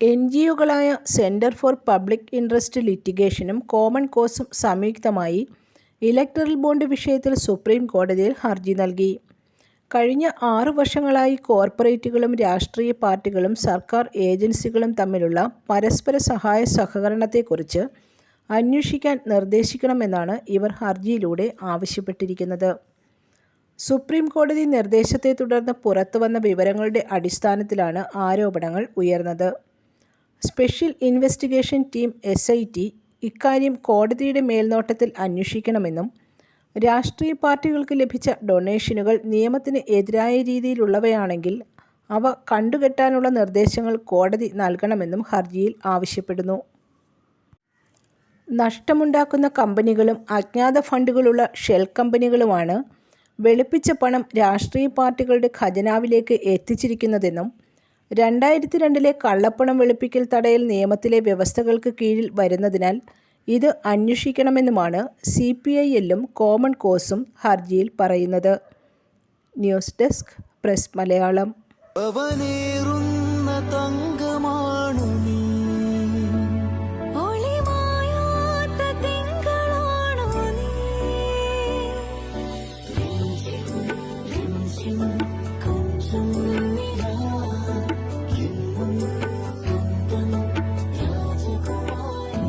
N G ഒകളായ centre for public interest ലിറ്റിഗേഷനും common കോസും സംയുക്തമായി ഇലക്ട്രൽ ബോണ്ട് വിഷയത്തിൽ സുപ്രീം കോടതിയിൽ ഹർജി നൽകി. കഴിഞ്ഞ ആറു വർഷങ്ങളായി കോർപ്പറേറ്റുകളും രാഷ്ട്രീയ പാർട്ടികളും സർക്കാർ ഏജൻസികളും തമ്മിലുള്ള പരസ്പര സഹായ സഹകരണത്തെക്കുറിച്ച് അന്വേഷിക്കാൻ നിർദ്ദേശിക്കണമെന്നാണ് ഇവർ ഹർജിയിലൂടെ ആവശ്യപ്പെട്ടിരിക്കുന്നത്. സുപ്രീം കോടതി നിർദ്ദേശത്തെ തുടർന്ന് പുറത്തുവന്ന വിവരങ്ങളുടെ അടിസ്ഥാനത്തിലാണ് ആരോപണങ്ങൾ ഉയർന്നത്. Special investigation team S. I. T ഇക്കാര്യം കോടതിയുടെ മേൽനോട്ടത്തിൽ അന്വേഷിക്കണമെന്നും രാഷ്ട്രീയ പാർട്ടികൾക്ക് ലഭിച്ച ഡൊണേഷനുകൾ നിയമത്തിന് എതിരായ രീതിയിലുള്ളവയാണെങ്കിൽ അവ കണ്ടുകെട്ടാനുള്ള നിർദ്ദേശങ്ങൾ കോടതി നൽകണമെന്നും ഹർജിയിൽ ആവശ്യപ്പെടുന്നു. നഷ്ടമുണ്ടാക്കുന്ന കമ്പനികളും അജ്ഞാത ഫണ്ടുകളുള്ള ഷെൽ കമ്പനികളുമാണ് വെളുപ്പിച്ച പണം രാഷ്ട്രീയ പാർട്ടികളുടെ ഖജനാവിലേക്ക് എത്തിച്ചിരിക്കുന്നതെന്നും രണ്ടായിരത്തി രണ്ടിലെ കള്ളപ്പണം വെളുപ്പിക്കൽ തടയൽ നിയമത്തിലെ വ്യവസ്ഥകൾക്ക് കീഴിൽ വരുന്നതിനാൽ ഇത് അന്വേഷിക്കണമെന്നുമാണ് സി. പി. ഐ. എല്ലും കോമൺ കോസും ഹർജിയിൽ പറയുന്നത്. News desk press Malayalam Thank തങ്കമാണു